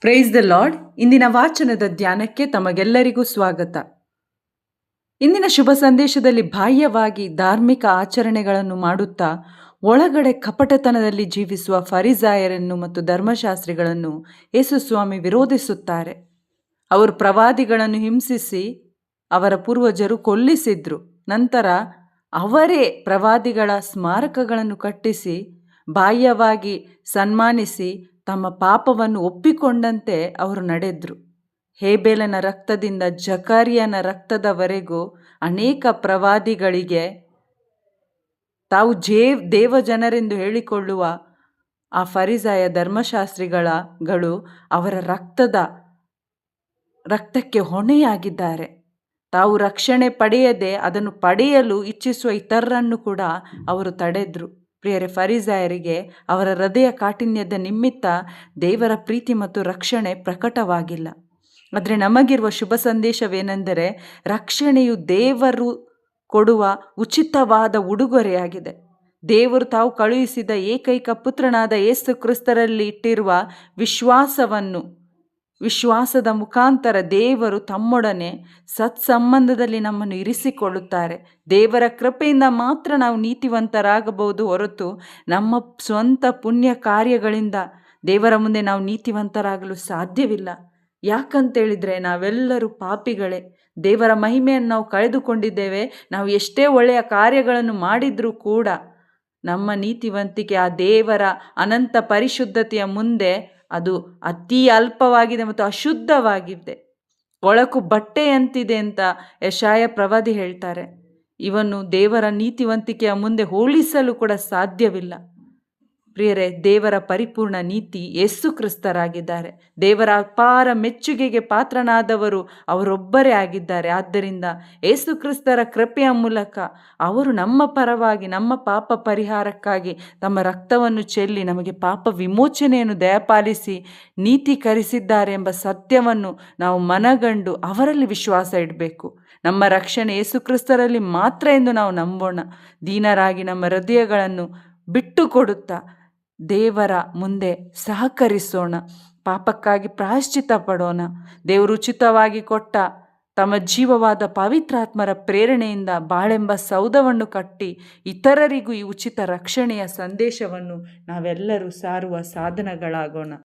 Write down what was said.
Praise the lord ಇಂದಿನ ವಾಚನದ ಧ್ಯಾನಕ್ಕೆ ತಮಗೆಲ್ಲರಿಗೂ ಸ್ವಾಗತ. ಇಂದಿನ ಶುಭ ಸಂದೇಶದಲ್ಲಿ ಬಾಹ್ಯವಾಗಿ ಧಾರ್ಮಿಕ ಆಚರಣೆಗಳನ್ನು ಮಾಡುತ್ತಾ ಒಳಗಡೆ ಕಪಟತನದಲ್ಲಿ ಜೀವಿಸುವ ಫರಿಜಾಯರನ್ನು ಮತ್ತು ಧರ್ಮಶಾಸ್ತ್ರಿಗಳನ್ನು ಯೇಸುಸ್ವಾಮಿ ವಿರೋಧಿಸುತ್ತಾರೆ. ಅವರು ಪ್ರವಾದಿಗಳನ್ನು ಹಿಂಸಿಸಿ ಅವರ ಪೂರ್ವಜರು ಕೊಲ್ಲಿಸಿದ್ರು. ನಂತರ ಅವರೇ ಪ್ರವಾದಿಗಳ ಸ್ಮಾರಕಗಳನ್ನು ಕಟ್ಟಿಸಿ ಬಾಹ್ಯವಾಗಿ ಸನ್ಮಾನಿಸಿ ತಮ್ಮ ಪಾಪವನ್ನು ಒಪ್ಪಿಕೊಂಡಂತೆ ಅವರು ನಡೆದ್ರು. ಹೇಬೇಲನ ರಕ್ತದಿಂದ ಜಕಾರಿಯನ ರಕ್ತದವರೆಗೂ ಅನೇಕ ಪ್ರವಾದಿಗಳಿಗೆ ತಾವು ಜೇ, ದೇವಜನರೆಂದು ಹೇಳಿಕೊಳ್ಳುವ ಆ ಫರಿಸಾಯ ಧರ್ಮಶಾಸ್ತ್ರಿಗಳಗಳು ಅವರ ರಕ್ತದ, ರಕ್ತಕ್ಕೆ ಹೊಣೆಯಾಗಿದ್ದಾರೆ. ತಾವು ರಕ್ಷಣೆ ಪಡೆಯದೆ ಅದನ್ನು ಪಡೆಯಲು ಇಚ್ಛಿಸುವ ಇತರರನ್ನು ಕೂಡ ಅವರು ತಡೆದ್ರು. ಪ್ರಿಯರೇ, ಫರಿಸಾಯರಿಗೆ ಅವರ ಹೃದಯ ಕಾಠಿನ್ಯದ ನಿಮಿತ್ತ ದೇವರ ಪ್ರೀತಿ ಮತ್ತು ರಕ್ಷಣೆ ಪ್ರಕಟವಾಗಿಲ್ಲ. ಆದರೆ ನಮಗಿರುವ ಶುಭ ಸಂದೇಶವೇನೆಂದರೆ ರಕ್ಷಣೆಯು ದೇವರು ಕೊಡುವ ಉಚಿತವಾದ ಉಡುಗೊರೆಯಾಗಿದೆ. ದೇವರು ತಾವು ಕಳುಹಿಸಿದ ಏಕೈಕ ಪುತ್ರನಾದ ಯೇಸು ಕ್ರಿಸ್ತರಲ್ಲಿ ಇಟ್ಟಿರುವ ವಿಶ್ವಾಸವನ್ನು ವಿಶ್ವಾಸದ ಮುಖಾಂತರ ದೇವರು ತಮ್ಮೊಡನೆ ಸತ್ಸಂಬಂಧದಲ್ಲಿ ನಮ್ಮನ್ನು ಇರಿಸಿಕೊಳ್ಳುತ್ತಾರೆ. ದೇವರ ಕೃಪೆಯಿಂದ ಮಾತ್ರ ನಾವು ನೀತಿವಂತರಾಗಬಹುದು ಹೊರತು ನಮ್ಮ ಸ್ವಂತ ಪುಣ್ಯ ಕಾರ್ಯಗಳಿಂದ ದೇವರ ಮುಂದೆ ನಾವು ನೀತಿವಂತರಾಗಲು ಸಾಧ್ಯವಿಲ್ಲ. ಯಾಕಂತೇಳಿದರೆ ನಾವೆಲ್ಲರೂ ಪಾಪಿಗಳೇ. ದೇವರ ಮಹಿಮೆಯನ್ನು ನಾವು ಕಳೆದುಕೊಂಡಿದ್ದೇವೆ. ನಾವು ಎಷ್ಟೇ ಒಳ್ಳೆಯ ಕಾರ್ಯಗಳನ್ನು ಮಾಡಿದರೂ ಕೂಡ ನಮ್ಮ ನೀತಿವಂತಿಕೆ ಆ ದೇವರ ಅನಂತ ಪರಿಶುದ್ಧತೆಯ ಮುಂದೆ ಅದು ಅತಿ ಅಲ್ಪವಾಗಿದೆ ಮತ್ತು ಅಶುದ್ಧವಾಗಿದೆ. ಒಳಕು ಬಟ್ಟೆಯಂತಿದೆ ಅಂತ ಯಶಾಯ ಪ್ರವಾದಿ ಹೇಳ್ತಾರೆ. ಇವನ್ನು ದೇವರ ನೀತಿವಂತಿಕೆಯ ಮುಂದೆ ಹೋಲಿಸಲು ಕೂಡ ಸಾಧ್ಯವಿಲ್ಲ. ಪ್ರಿಯರೇ, ದೇವರ ಪರಿಪೂರ್ಣ ನೀತಿ ಯೇಸು ಕ್ರಿಸ್ತರಾಗಿದ್ದಾರೆ. ದೇವರ ಅಪಾರ ಮೆಚ್ಚುಗೆಗೆ ಪಾತ್ರನಾದವರು ಅವರೊಬ್ಬರೇ ಆಗಿದ್ದಾರೆ. ಆದ್ದರಿಂದ ಯೇಸು ಕ್ರಿಸ್ತರ ಕೃಪೆಯ ಮೂಲಕ ಅವರು ನಮ್ಮ ಪರವಾಗಿ, ನಮ್ಮ ಪಾಪ ಪರಿಹಾರಕ್ಕಾಗಿ ತಮ್ಮ ರಕ್ತವನ್ನು ಚೆಲ್ಲಿ ನಮಗೆ ಪಾಪ ವಿಮೋಚನೆಯನ್ನು ದಯಪಾಲಿಸಿ ನೀತೀಕರಿಸಿದ್ದಾರೆ ಎಂಬ ಸತ್ಯವನ್ನು ನಾವು ಮನಗಂಡು ಅವರಲ್ಲಿ ವಿಶ್ವಾಸ ಇಡಬೇಕು. ನಮ್ಮ ರಕ್ಷಣೆ ಯೇಸುಕ್ರಿಸ್ತರಲ್ಲಿ ಮಾತ್ರ ಎಂದು ನಾವು ನಂಬೋಣ. ದೀನರಾಗಿ ನಮ್ಮ ಹೃದಯಗಳನ್ನು ಬಿಟ್ಟು ಕೊಡುತ್ತಾ ದೇವರ ಮುಂದೆ ಸಹಕರಿಸೋಣ. ಪಾಪಕ್ಕಾಗಿ ಪ್ರಾಯಶ್ಚಿತ ಪಡೋಣ ದೇವರು ಉಚಿತವಾಗಿ ಕೊಟ್ಟ ತಮ್ಮ ಜೀವವಾದ ಪವಿತ್ರಾತ್ಮರ ಪ್ರೇರಣೆಯಿಂದ ಬಾಳೆಂಬ ಸೌಧವನ್ನು ಕಟ್ಟಿ ಇತರರಿಗೂ ಈ ಉಚಿತ ರಕ್ಷಣೆಯ ಸಂದೇಶವನ್ನು ನಾವೆಲ್ಲರೂ ಸಾರುವ ಸಾಧನಗಳಾಗೋಣ.